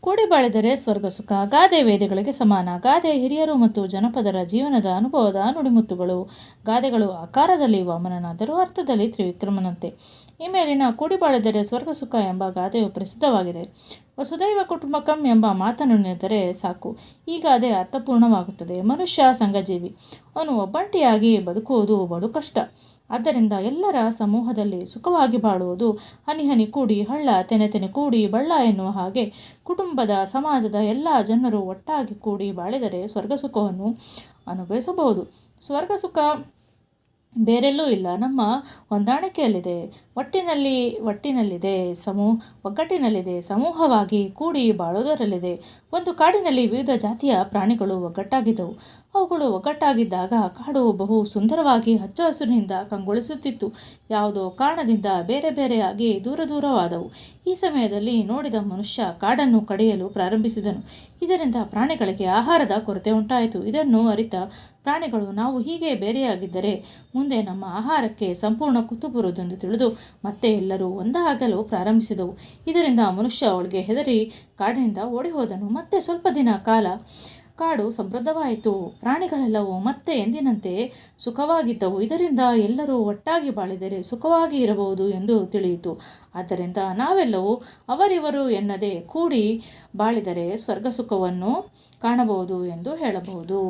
ಕೂಡಿ ಬಾಳಿದರೆ ಸ್ವರ್ಗ, ಸುಖ, ಗಾದೆ ವೇದಗಳಿಗೆ ಸಮಾನ. ಗಾದೆ ಹಿರಿಯರು ಮತ್ತು ಜನಪದರ ಜೀವನದ ಅನುಭವದ ನುಡಿಮುತ್ತುಗಳು. ಗಾದೆಗಳು ಆಕಾರದಲ್ಲಿ ವಾಮನನಾದರೂ ಅರ್ಥದಲ್ಲಿ ತ್ರಿವಿಕ್ರಮನಂತೆ. ಈ ಮೇಲಿನ ಕೂಡಿ ಬಾಳಿದರೆ ಸ್ವರ್ಗ, ಸುಖ ಎಂಬ ಗಾದೆಯು ಪ್ರಸಿದ್ಧವಾಗಿದೆ. ವಸುದೈವ ಕುಟುಂಬಕಂ ಎಂಬ ಮಾತನ್ನು ನೆನೆದರೆ ಸಾಕು. ಈ ಗಾದೆ ಅರ್ಥಪೂರ್ಣವಾಗುತ್ತದೆ. ಮನುಷ್ಯ, ಸಂಘಜೀವಿ. ಅವನು ಒಬ್ಬಂಟಿಯಾಗಿ ಬದುಕುವುದು ಬಡು ಕಷ್ಟ. ಆದ್ದರಿಂದ ಎಲ್ಲರ ಸಮೂಹದಲ್ಲಿ ಸುಖವಾಗಿ ಬಾಳುವುದು ಹನಿ ಹನಿ ಕೂಡಿ ಹಳ್ಳ ತೆನೆ ತೆನೆ ಕೂಡಿ ಬಳ್ಳ ಎನ್ನುವ ಹಾಗೆ ಕುಟುಂಬದ ಸಮಾಜದ ಎಲ್ಲ ಜನರು ಒಟ್ಟಾಗಿ ಕೂಡಿ ಬಾಳಿದರೆ ಸ್ವರ್ಗ ಸುಖವನ್ನು ಅನುಭವಿಸಬಹುದು. ಸ್ವರ್ಗ ಸುಖ ಬೇರೆಲ್ಲೂ ಇಲ್ಲ. ನಮ್ಮ ಹೊಂದಾಣಿಕೆಯಲ್ಲಿದೆ. ಒಟ್ಟಿನಲ್ಲಿ ಒಟ್ಟಿನಲ್ಲಿದೆ. ಸಮೂ ಒಗ್ಗಟ್ಟಿನಲ್ಲಿದೆ. ಸಮೂಹವಾಗಿ ಕೂಡಿ ಬಾಳುವುದರಲ್ಲಿದೆ. ಒಂದು ಕಾಡಿನಲ್ಲಿ ವಿವಿಧ ಜಾತಿಯ ಪ್ರಾಣಿಗಳು ಒಗ್ಗಟ್ಟಾಗಿದ್ದವು. ಅವುಗಳು ಒಗ್ಗಟ್ಟಾಗಿದ್ದಾಗ ಕಾಡು ಬಹು ಸುಂದರವಾಗಿ ಹಚ್ಚ ಹಸುರಿನಿಂದ ಕಂಗೊಳಿಸುತ್ತಿತ್ತು. ಯಾವುದೋ ಕಾರಣದಿಂದ ಬೇರೆ ಬೇರೆಯಾಗಿ ದೂರ ದೂರವಾದವು. ಈ ಸಮಯದಲ್ಲಿ ನೋಡಿದ ಮನುಷ್ಯ ಕಾಡನ್ನು ಕಡಿಯಲು ಪ್ರಾರಂಭಿಸಿದನು. ಇದರಿಂದ ಪ್ರಾಣಿಗಳಿಗೆ ಆಹಾರದ ಕೊರತೆ ಉಂಟಾಯಿತು. ಇದನ್ನು ಅರಿತ, ಪ್ರಾಣಿಗಳು ನಾವು ಹೀಗೆ ಬೇರೆಯಾಗಿದ್ದರೆ ಮುಂದೆ ನಮ್ಮ ಆಹಾರಕ್ಕೆ ಸಂಪೂರ್ಣ ಕುತ್ತು ಬರುವುದೆಂದು ತಿಳಿದು ಮತ್ತೆ ಎಲ್ಲರೂ ಒಂದಾಗಲು ಪ್ರಾರಂಭಿಸಿದವು. ಇದರಿಂದ ಮನುಷ್ಯ ಅವಳಿಗೆ ಹೆದರಿ ಕಾಡಿನಿಂದ ಓಡಿ ಹೋದನು ಮತ್ತೆ ಸ್ವಲ್ಪ ದಿನ ಕಾಲ ಕಾಡು ಸಮೃದ್ಧವಾಯಿತು. ಪ್ರಾಣಿಗಳೆಲ್ಲವೂ ಮತ್ತೆ ಎಂದಿನಂತೆ ಸುಖವಾಗಿದ್ದವು. ಇದರಿಂದ ಎಲ್ಲರೂ ಒಟ್ಟಾಗಿ ಬಾಳಿದರೆ ಸುಖವಾಗಿ ಇರಬಹುದು ಎಂದು ತಿಳಿಯಿತು. ಆದ್ದರಿಂದ ನಾವೆಲ್ಲವೂ ಅವರಿವರು ಎನ್ನದೆ ಕೂಡಿ ಬಾಳಿದರೆ ಸ್ವರ್ಗ ಸುಖವನ್ನು ಕಾಣಬಹುದು ಎಂದು ಹೇಳಬಹುದು.